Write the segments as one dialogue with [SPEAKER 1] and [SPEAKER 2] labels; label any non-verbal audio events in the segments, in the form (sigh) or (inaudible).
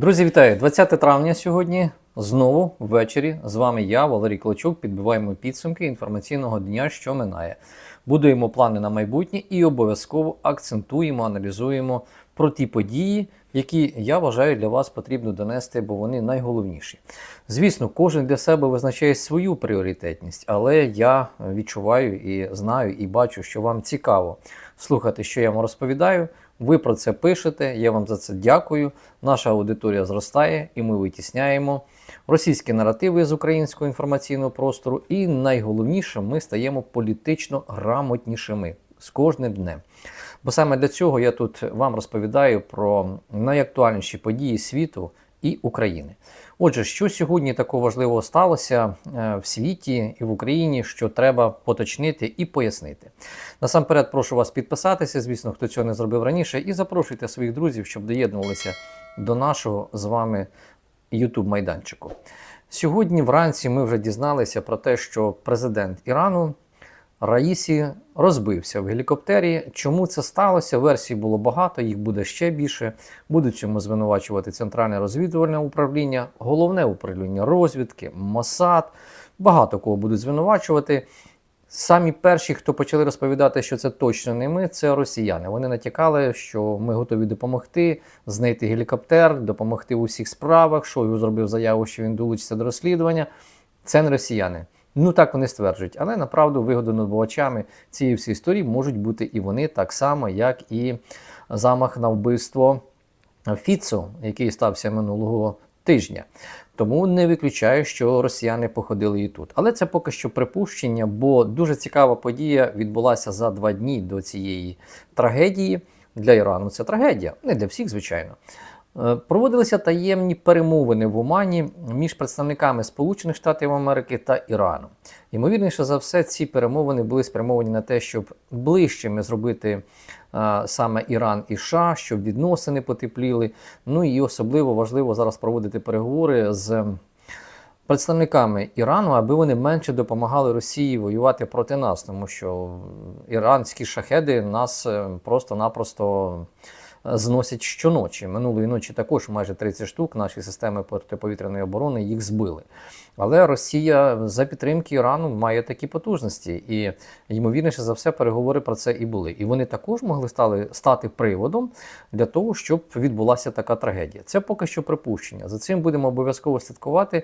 [SPEAKER 1] Друзі, вітаю! 20 травня сьогодні. Знову ввечері з вами я, Валерій Клочук. Підбиваємо підсумки інформаційного дня, що минає. Будуємо плани на майбутнє і обов'язково акцентуємо, аналізуємо про ті події, які я вважаю для вас потрібно донести, бо вони найголовніші. Звісно, кожен для себе визначає свою пріоритетність, але я відчуваю і знаю, і бачу, що вам цікаво слухати, що я вам розповідаю. Ви про це пишете, я вам за це дякую. Наша аудиторія зростає, і ми витісняємо російські наративи з українського інформаційного простору. І найголовніше, ми стаємо політично грамотнішими з кожним днем. Бо саме для цього я тут вам розповідаю про найактуальніші події світу і України. Отже, що сьогодні такого важливого сталося е, в світі і в Україні, що треба поточнити і пояснити. Насамперед, прошу вас підписатися, звісно, хто цього не зробив раніше, і запрошуйте своїх друзів, щоб доєднувалися до нашого з вами youtube майданчику. Сьогодні вранці ми вже дізналися про те, що президент Ірану Раїсі розбився в гелікоптері. Чому це сталося? Версій було багато, їх буде ще більше. Будуть цьому звинувачувати Центральне розвідувальне управління, головне управління розвідки, Мосад. Багато кого будуть звинувачувати. Самі перші, хто почали розповідати, що це точно не ми, це росіяни. Вони натякали, що ми готові допомогти, знайти гелікоптер, допомогти у всіх справах. Шойгу зробив заяву, що він долучиться до розслідування. Це не росіяни. Ну так вони стверджують, але направду вигодонабувачами цієї всієї історії можуть бути і вони так само, як і замах на вбивство Фіцо, який стався минулого тижня. Тому не виключаю, що росіяни походили і тут. Але це поки що припущення, бо дуже цікава подія відбулася за два дні до цієї трагедії. Для Ірану це трагедія, не для всіх, звичайно. Е, Проводилися таємні перемовини в Омані між представниками Сполучених Штатів Америки та Ірану. Ймовірніше за все, ці перемовини були спрямовані на те, щоб ближчими зробити а, саме Іран і США, щоб відносини потепліли. Ну і особливо важливо зараз проводити переговори з представниками Ірану, аби вони менше допомагали Росії воювати проти нас, тому що іранські шахеди нас е, просто-напросто зносять щоночі. Минулої ночі також майже 30 штук наші системи протиповітряної оборони їх збили. Але Росія за підтримки Ірану має такі потужності, і ймовірніше за все переговори про це і були. І вони також могли стали стати приводом для того, щоб відбулася така трагедія. Це поки що припущення. За цим будемо обов'язково слідкувати.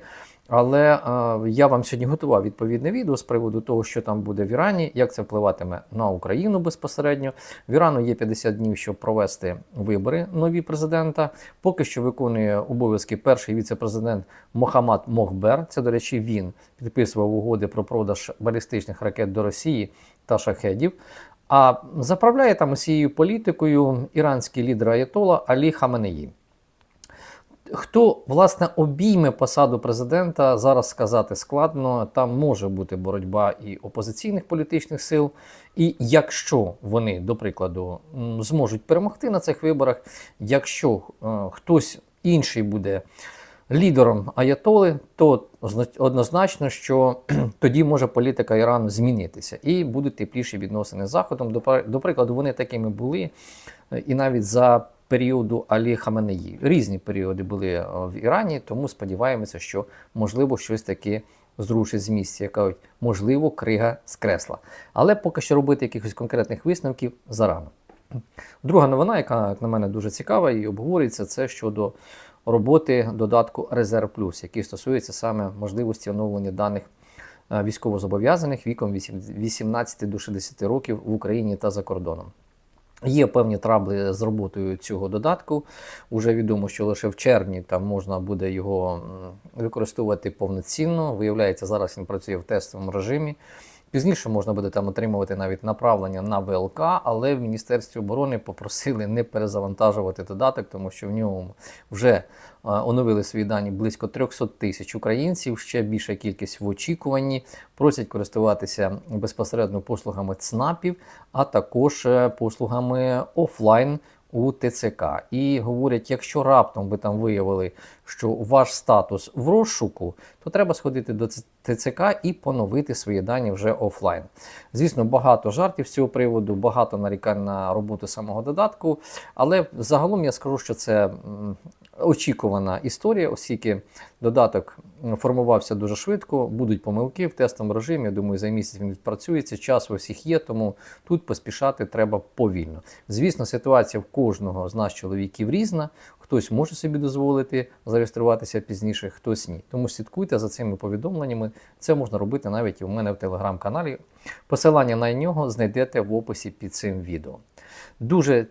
[SPEAKER 1] Але е, я вам сьогодні готував відповідне відео з приводу того, що там буде в Ірані, як це впливатиме на Україну безпосередньо. В Ірану є 50 днів, щоб провести вибори нові президента. Поки що виконує обов'язки перший віце-президент Мохаммад Мохбер. Це, до речі, він підписував угоди про продаж балістичних ракет до Росії та шахедів. А заправляє там усією політикою іранський лідер Аятола Алі Хаменеї. Хто власне обійме посаду президента, зараз сказати складно. Там може бути боротьба і опозиційних політичних сил. І якщо вони, до прикладу, зможуть перемогти на цих виборах, якщо е, хтось інший буде лідером Аятоли, то однозначно, що (clears throat) тоді може політика Ірану змінитися і будуть тепліші відносини з Заходом. До, прикладу, вони такими були е, і навіть за періоду Алі Хаменеї. Різні періоди були е, в Ірані, тому сподіваємося, що можливо щось таке зрушить з місця, як кажуть, можливо, крига з кресла. Але поки що робити якихось конкретних висновків зарано. Друга новина, яка як на мене дуже цікава і обговорюється, це щодо роботи додатку Резерв Плюс, який стосується саме можливості оновлення даних е, військовозобов'язаних віком 18 до 60 років в Україні та за кордоном. Є певні трабли з роботою цього додатку. Уже відомо, що лише в червні там можна буде його використовувати повноцінно. Виявляється, зараз він працює в тестовому режимі. Пізніше можна буде там отримувати навіть направлення на ВЛК, але в Міністерстві оборони попросили не перезавантажувати додаток, тому що в ньому вже е, оновили свої дані близько 300 тисяч українців, ще більша кількість в очікуванні. Просять користуватися безпосередньо послугами ЦНАПів, а також е, послугами офлайн у ТЦК. І говорять, якщо раптом ви там виявили, що ваш статус в розшуку, то треба сходити до ТЦК і поновити свої дані вже офлайн. Звісно, багато жартів з цього приводу, багато нарікань на роботу самого додатку, але загалом я скажу, що це очікувана історія, оскільки додаток формувався дуже швидко, будуть помилки в тестовому режимі. Я думаю, за місяць він відпрацюється. Час у всіх є, тому тут поспішати треба повільно. Звісно, ситуація в кожного з нас чоловіків різна. Хтось може собі дозволити зареєструватися пізніше, хтось ні. Тому слідкуйте за цими повідомленнями. Це можна робити навіть у мене в телеграм-каналі. Посилання на нього знайдете в описі під цим відео. Дуже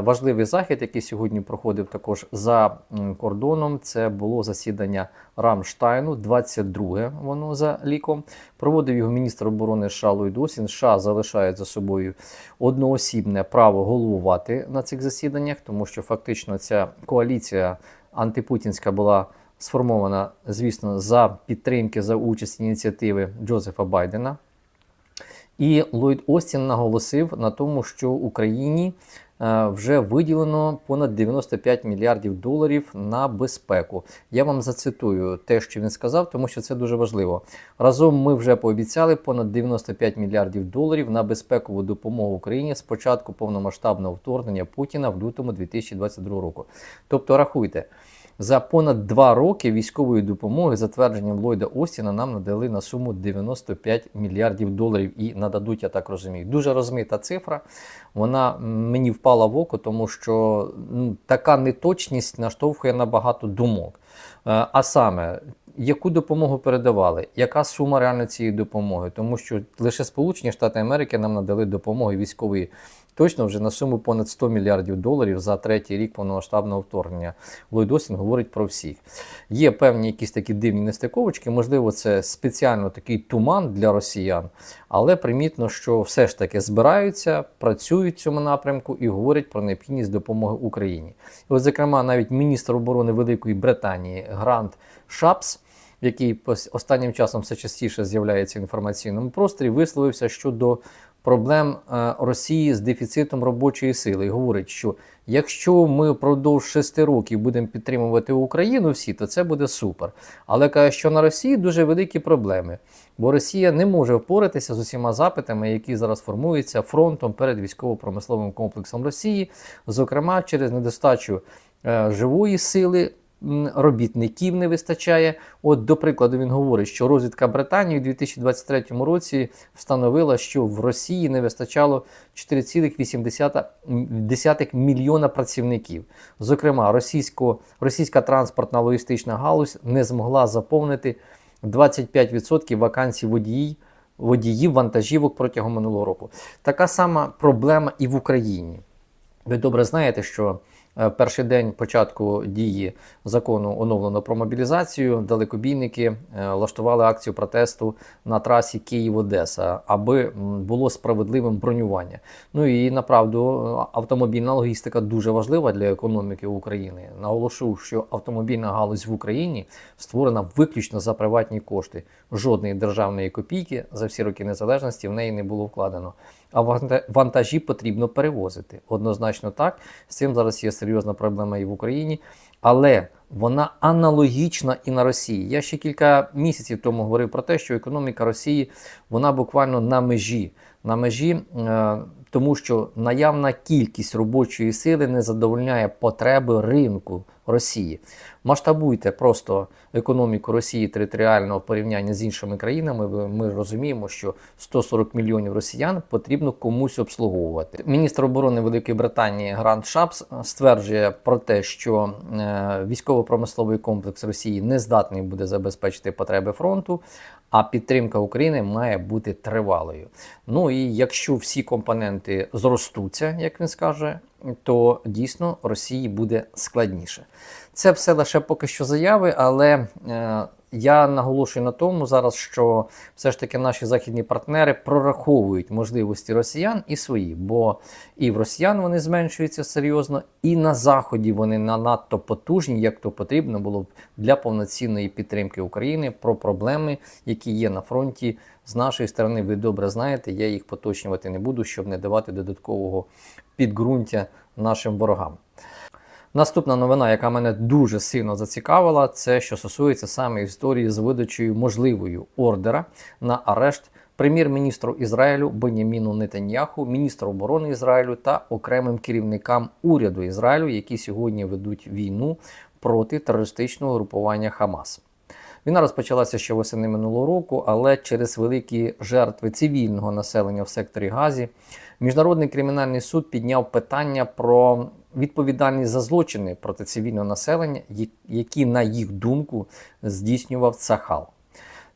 [SPEAKER 1] важливий захід, який сьогодні проходив також за кордоном. Це було засідання Рамштайну, 22 воно за ліком. Проводив його міністр оборони США Ллойд Остін. США залишають за собою одноосібне право головувати на цих засіданнях, тому що фактично ця коаліція антипутінська була сформована, звісно, за підтримки за участь ініціативи Джозефа Байдена. І Ллойд Остін наголосив на тому, що Україні е, вже виділено понад 95 мільярдів доларів на безпеку. Я вам зацитую те, що він сказав, тому що це дуже важливо. Разом ми вже пообіцяли понад 95 мільярдів доларів на безпекову допомогу Україні з початку повномасштабного вторгнення Путіна в лютому 2022 року. Тобто, рахуйте. За понад два роки військової допомоги, затвердженням Ллойда Остіна, нам надали на суму 95 мільярдів доларів і нададуть, я так розумію. Дуже розмита цифра. Вона мені впала в око, тому що ну, така неточність наштовхує на багато думок. Е, А саме, яку допомогу передавали, яка сума реально цієї допомоги? Тому що лише Сполучені Штати Америки нам надали допомоги військової точно вже на суму понад 100 мільярдів доларів за третій рік повномасштабного вторгнення. Ллойд Остін говорить про всіх. Є певні якісь такі дивні нестиковочки, можливо, це спеціально такий туман для росіян, але примітно, що все ж таки збираються, працюють в цьому напрямку і говорять про необхідність допомоги Україні. І от, зокрема, навіть міністр оборони Великої Британії Грант Шапс який останнім часом все частіше з'являється в інформаційному просторі, висловився щодо проблем е, Росії з дефіцитом робочої сили. І говорить, що якщо ми впродовж шести років будемо підтримувати Україну всі, то це буде супер. Але каже, що на Росії дуже великі проблеми, бо Росія не може впоратися з усіма запитами, які зараз формуються фронтом перед військово-промисловим комплексом Росії, зокрема через недостачу е, живої сили робітників не вистачає. От, до прикладу, він говорить, що розвідка Британії у 2023 році встановила, що в Росії не вистачало 4,8 мільйона працівників. Зокрема, російсько, російська транспортна логістична галузь не змогла заповнити 25% вакансій водіїв. Водіїв вантажівок протягом минулого року. Така сама проблема і в Україні. Ви добре знаєте, що перший день початку дії закону оновлено про мобілізацію. Далекобійники е, влаштували акцію протесту на трасі Київ-Одеса, аби було справедливим бронювання. Ну і направду е, автомобільна логістика дуже важлива для економіки України. Наголошу, що автомобільна галузь в Україні створена виключно за приватні кошти. Жодної державної копійки за всі роки незалежності в неї не було вкладено. А ванта- вантажі потрібно перевозити. Однозначно так. З цим зараз є серйозна проблема і в Україні, але вона аналогічна і на Росії. Я ще кілька місяців тому говорив про те, що економіка Росії вона буквально на межі. На межі, е, тому що наявна кількість робочої сили не задовольняє потреби ринку Росії. Масштабуйте просто економіку Росії територіально в порівнянні з іншими країнами. Ми розуміємо, що 140 мільйонів росіян потрібно комусь обслуговувати. Міністр оборони Великої Британії Грант Шапс стверджує про те, що е, військово-промисловий комплекс Росії не здатний буде забезпечити потреби фронту, а підтримка України має бути тривалою. Ну і якщо всі компоненти зростуться, як він скаже, то дійсно Росії буде складніше. Це все лише поки що заяви, але е, я наголошую на тому зараз, що все ж таки наші західні партнери прораховують можливості росіян і свої, бо і в росіян вони зменшуються серйозно, і на заході вони на надто потужні, як то потрібно було б для повноцінної підтримки України про проблеми, які є на фронті. З нашої сторони, ви добре знаєте, я їх поточнювати не буду, щоб не давати додаткового підґрунтя нашим ворогам. Наступна новина, яка мене дуже сильно зацікавила, це що стосується саме історії з видачею можливою ордера на арешт прем'єр-міністру Ізраїлю Беняміну Нетаньяху, міністру оборони Ізраїлю та окремим керівникам уряду Ізраїлю, які сьогодні ведуть війну проти терористичного групування Хамас. Війна розпочалася ще восени минулого року, але через великі жертви цивільного населення в секторі Газі Міжнародний кримінальний суд підняв питання про відповідальність за злочини проти цивільного населення, які, на їх думку, здійснював Цахал.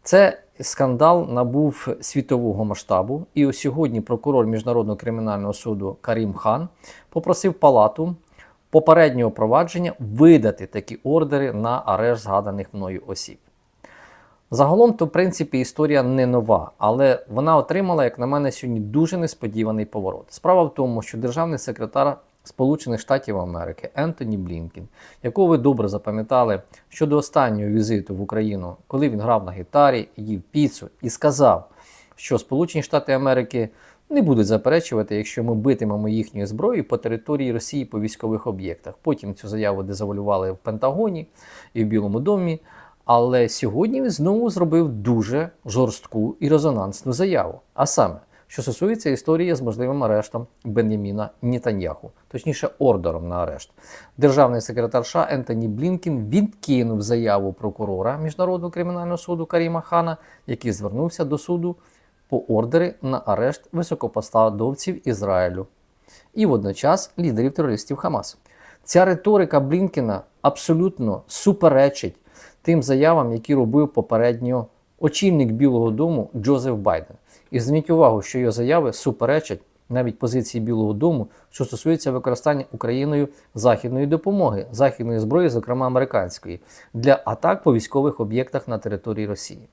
[SPEAKER 1] Це скандал набув світового масштабу, і ось сьогодні прокурор Міжнародного кримінального суду Карім Хан попросив палату попереднього провадження видати такі ордери на арешт згаданих мною осіб. Загалом, то в принципі історія не нова, але вона отримала, як на мене, сьогодні дуже несподіваний поворот. Справа в тому, що державний секретар Сполучених Штатів Америки Ентоні Блінкін, якого ви добре запам'ятали щодо останнього візиту в Україну, коли він грав на гітарі, їв піцу і сказав, що Сполучені Штати Америки не будуть заперечувати, якщо ми битимемо їхньою зброєю по території Росії по військових об'єктах. Потім цю заяву дезавалювали в Пентагоні і в Білому домі. Але сьогодні він знову зробив дуже жорстку і резонансну заяву. А саме, що стосується історії з можливим арештом Беняміна Нітаньяху, точніше, ордером на арешт. Державний секретар США Ентоні Блінкін відкинув заяву прокурора Міжнародного кримінального суду Каріма Хана, який звернувся до суду по ордери на арешт високопосадовців Ізраїлю і водночас лідерів терористів Хамас. Ця риторика Блінкіна абсолютно суперечить тим заявам, які робив попередньо очільник Білого Дому Джозеф Байден. І зверніть увагу, що його заяви суперечать навіть позиції Білого Дому, що стосується використання Україною західної допомоги, західної зброї, зокрема американської, для атак по військових об'єктах на території Росії.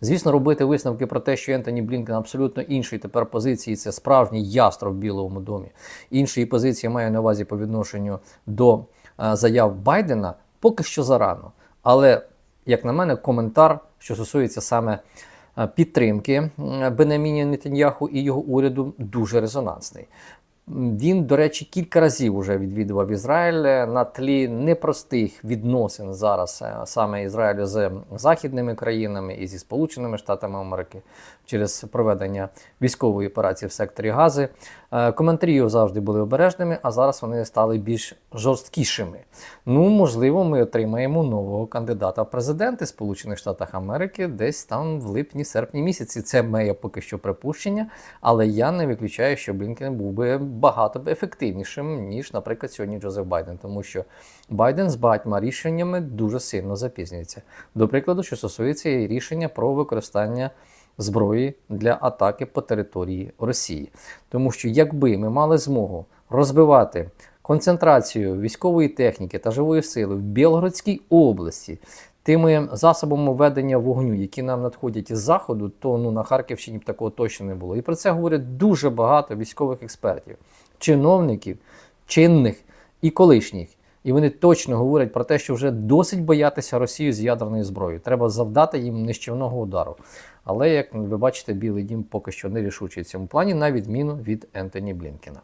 [SPEAKER 1] Звісно, робити висновки про те, що Ентоні Блінкен абсолютно іншої тепер позиції, це справжній ястров в Білому домі. Іншої позиції маю на увазі по відношенню до е, заяв Байдена поки що зарано. Але, як на мене, коментар, що стосується саме підтримки Бенеміні Нетаньяху і його уряду, дуже резонансний. Він, до речі, кілька разів вже відвідував Ізраїль на тлі непростих відносин зараз е, саме Ізраїлю з західними країнами і зі Сполученими Штатами Америки через проведення військової операції в секторі Гази. Е, коментарі завжди були обережними, а зараз вони стали більш жорсткішими. Ну, можливо, ми отримаємо нового кандидата в президенти Сполучених Штатів Америки десь там в липні-серпні місяці. Це моє поки що припущення, але я не виключаю, що Блінкен був би багато ефективнішим, ніж, наприклад, сьогодні Джозеф Байден, тому що Байден з багатьма рішеннями дуже сильно запізнюється. До прикладу, що стосується рішення про використання зброї для атаки по території Росії. Тому що якби ми мали змогу розбивати концентрацію військової техніки та живої сили в Білгородській області. Тими засобами ведення вогню, які нам надходять із заходу, то ну на Харківщині б такого точно не було. І про це говорять дуже багато військових експертів, чиновників, чинних і колишніх. І вони точно говорять про те, що вже досить боятися Росію з ядерною зброєю. Треба завдати їм нищівного удару. Але, як ви бачите, Білий Дім поки що не рішучий в цьому плані, на відміну від Ентоні Блінкена.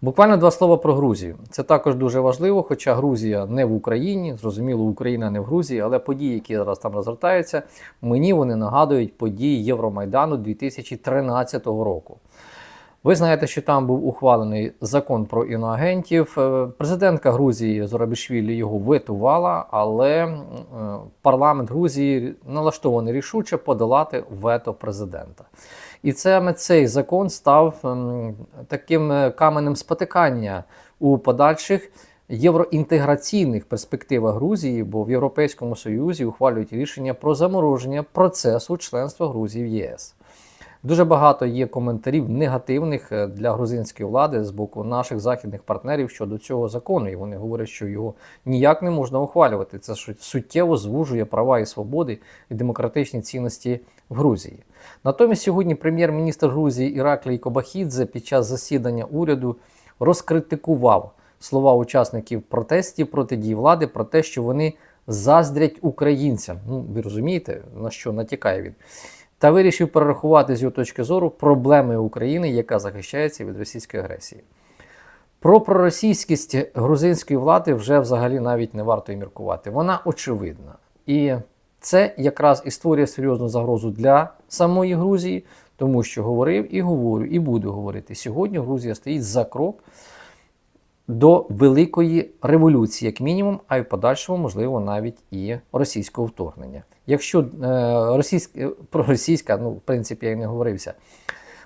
[SPEAKER 1] Буквально два слова про Грузію. Це також дуже важливо, хоча Грузія не в Україні, зрозуміло, Україна не в Грузії, але події, які зараз там розгортаються, мені вони нагадують події Євромайдану 2013 року. Ви знаєте, що там був ухвалений закон про іноагентів. Е, президентка Грузії Зорабішвілі його витувала, але е, парламент Грузії налаштований рішуче подолати вето президента. І саме цей закон став ем, таким е, каменем спотикання у подальших євроінтеграційних перспективах Грузії, бо в Європейському Союзі ухвалюють рішення про замороження процесу членства Грузії в ЄС. Дуже багато є коментарів негативних е, для грузинської влади з боку наших західних партнерів щодо цього закону. І вони говорять, що його ніяк не можна ухвалювати. Це суттєво звужує права і свободи і демократичні цінності в Грузії. Натомість сьогодні прем'єр-міністр Грузії Іраклій Кобахідзе під час засідання уряду розкритикував слова учасників протестів проти дій влади про те, що вони заздрять українцям. Ну, ви розумієте, на що натякає він та вирішив перерахувати з його точки зору проблеми України, яка захищається від російської агресії. Про проросійськість грузинської влади вже взагалі навіть не варто і міркувати. Вона очевидна. І це якраз і створює серйозну загрозу для самої Грузії, тому що говорив і говорю, і буду говорити. Сьогодні Грузія стоїть за крок до великої революції, як мінімум, а й в подальшому, можливо, навіть і російського вторгнення. Якщо е, про російська, ну в принципі, я й не говорився,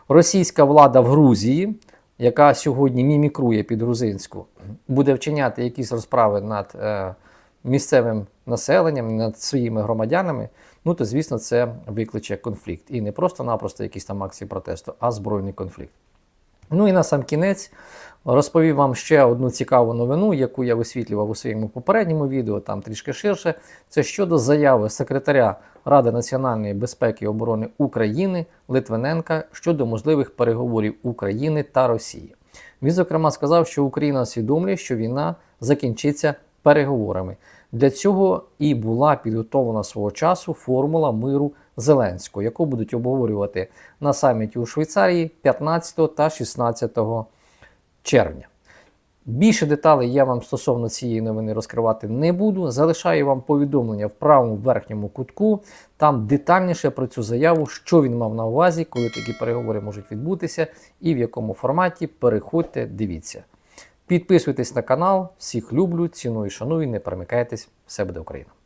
[SPEAKER 1] російська влада в Грузії, яка сьогодні мімікрує під грузинську, буде вчиняти якісь розправи над е, місцевим населенням, над своїми громадянами, ну то звісно, це викличе конфлікт. І не просто-напросто якісь там акції протесту, а збройний конфлікт. Ну і на сам кінець розповів вам ще одну цікаву новину, яку я висвітлював у своєму попередньому відео, там трішки ширше. Це щодо заяви секретаря Ради національної безпеки і оборони України Литвиненка щодо можливих переговорів України та Росії. Він, зокрема, сказав, що Україна усвідомлює, що війна закінчиться переговорами. Для цього і була підготовлена свого часу формула миру Зеленського, яку будуть обговорювати на саміті у Швейцарії 15 та 16 червня. Більше деталей я вам стосовно цієї новини розкривати не буду. Залишаю вам повідомлення в правому верхньому кутку. Там детальніше про цю заяву, що він мав на увазі, коли такі переговори можуть відбутися і в якому форматі. Переходьте, дивіться. Підписуйтесь на канал, всіх люблю, ціную, шаную, не перемикайтесь, все буде Україна!